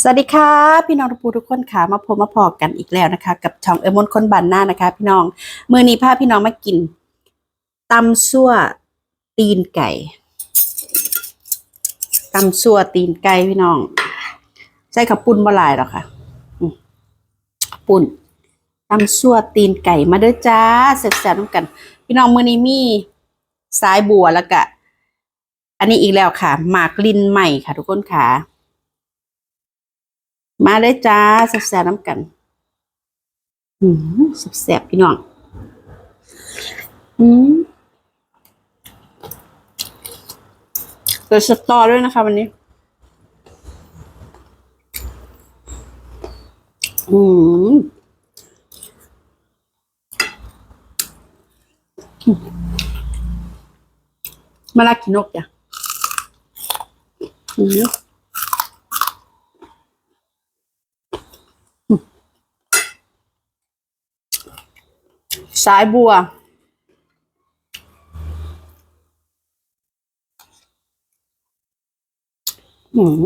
สวัสดีค่ะ พี่น้องทุกผู้ทุกคนค่ะมาพบมาพอกันอีกแล้วนะคะ กับช่องเอมอนคนบันหน้านะคะ พี่น้องมือนี้พาพี่น้องมากินตำซั่วตีนไก่ตำซั่วตีนไก่พี่น้อง ใส่ขับปุ่นบหลายหรอค่ะปุ่นตำซั่วตีนไก่มาเด้อจ้าแซ่บๆน้ำกัน พี่น้องมือนี้มีสายบัวแล้วก็อันนี้อีกแล้วค่ะ หมากลินใหม่ค่ะ ทุกคนค่ะ มาเลยจ้าแซ่บๆน้ำกันอืมแซ่บๆพี่น้องอืมเกิดสตอด้วยนะคะวันนี้ อืมมาลากินกจ้ะอืม สายบัว อืม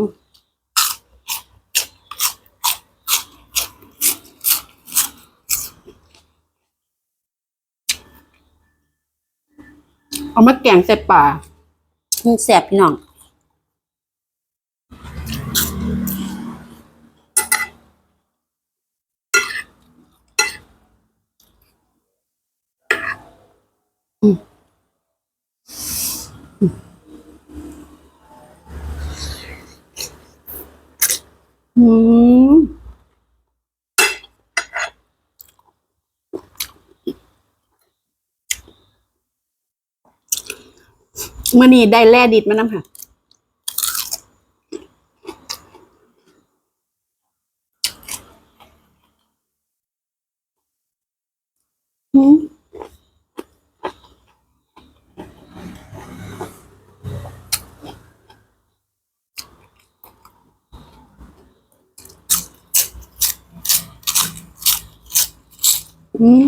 เอามาแกงใส่ป่ามันแสบพี่น้อง อืมมื่อนี้ได้แร่ดิดมานำค่ะ อืม อืม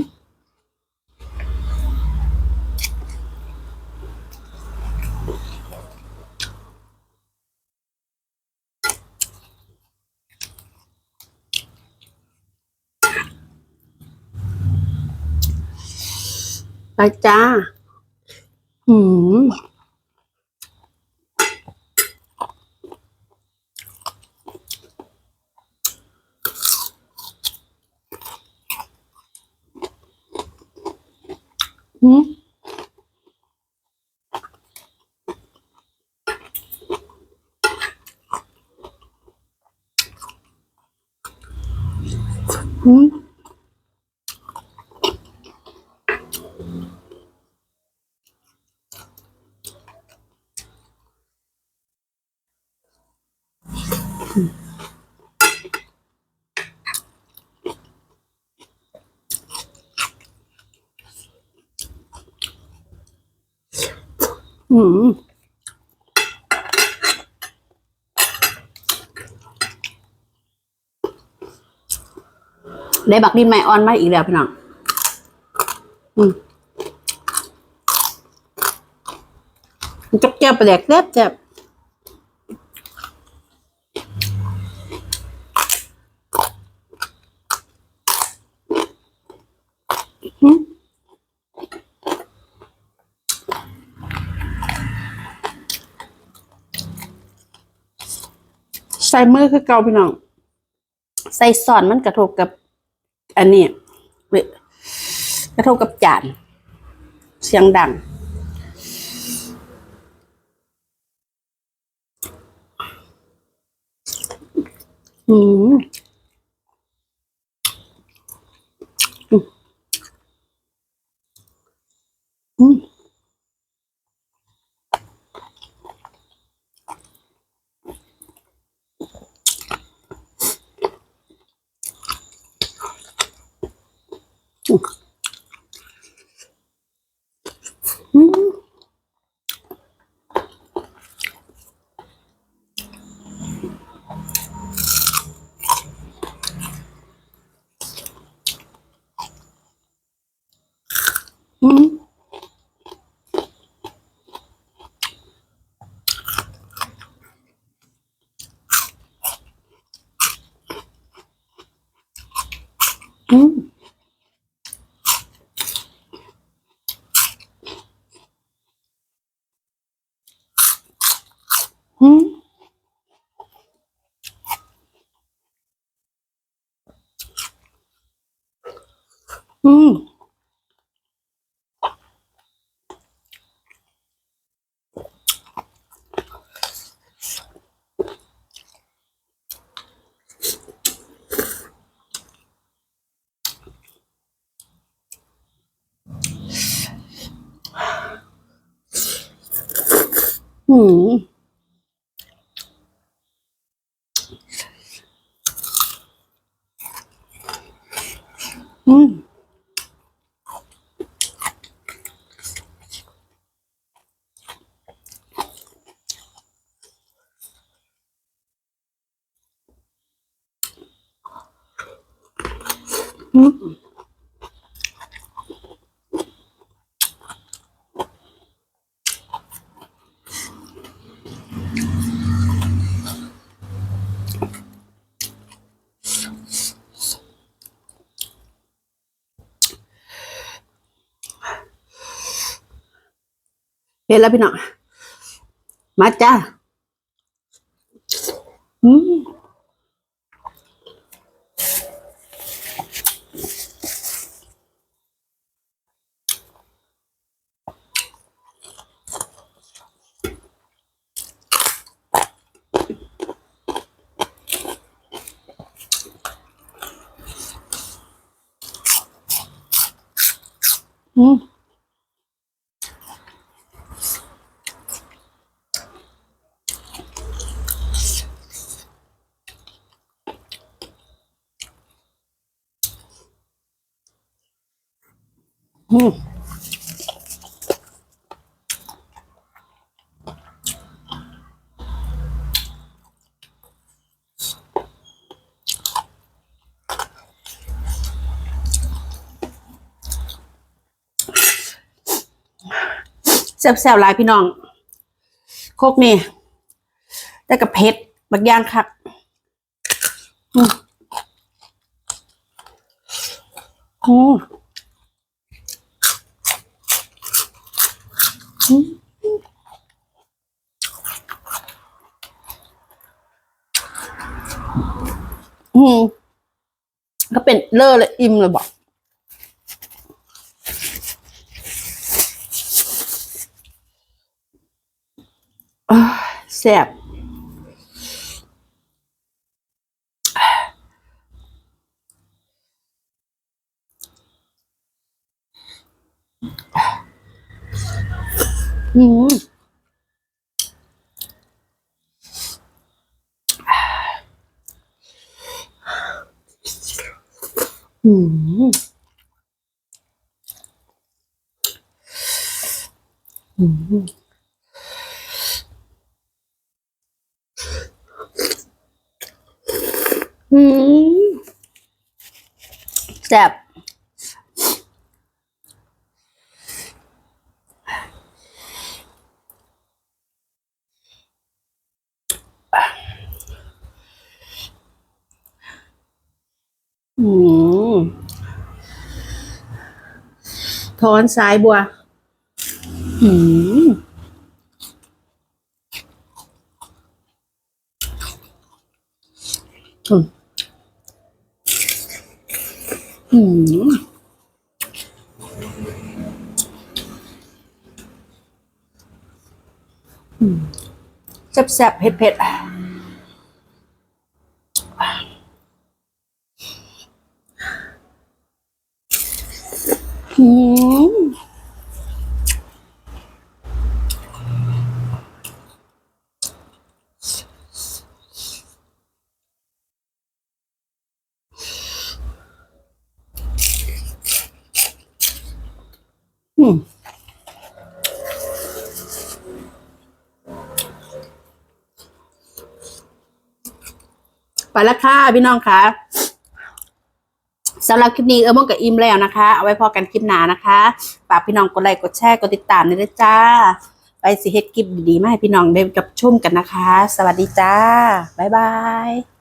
ไปจ้า อืม อืมอื อืมได้บักดินไมออนมาอีกแล้วพี่น้องอืมจับแก้วไปแดกแซ่บแซ่บอืม ใส่มือคือเกาพี่น้อง ใส่ซอนมันกระทบกับ อันนี้กระทบกับจาน เสียงดัง อืมอืมอืมอืมอืม อืมอื มอืม เห็นแล้วพี่น้องมาจ้าอืมอืม อืมแซ่บๆหลายพี่น้อง โคกนี่แต่กับเผ็ดบักย่างคักอืมอืม อื มก็เป็นเลอเลยอิ่มเลยบอกแซ่บอืม อืมอืมอืมแซ่บอืม ถอนสายบัวอืมอืมอืมอืมแซ่บๆเผ็ดๆ ล้วค่ะพี่น้องค่ะสำหรับคลิปนี้เออมองกับอิมแล้วนะคะ เอาไว้พอกันคลิปหน้านะคะฝากพี่น้องกดไลค์กดแชร์กดติดตามด้วยนะจ้า ไปสิเฮ็ดคลิปดีๆมาให้พี่น้องได้กับชมกันนะคะ สวัสดีจ้าบ๊ายบาย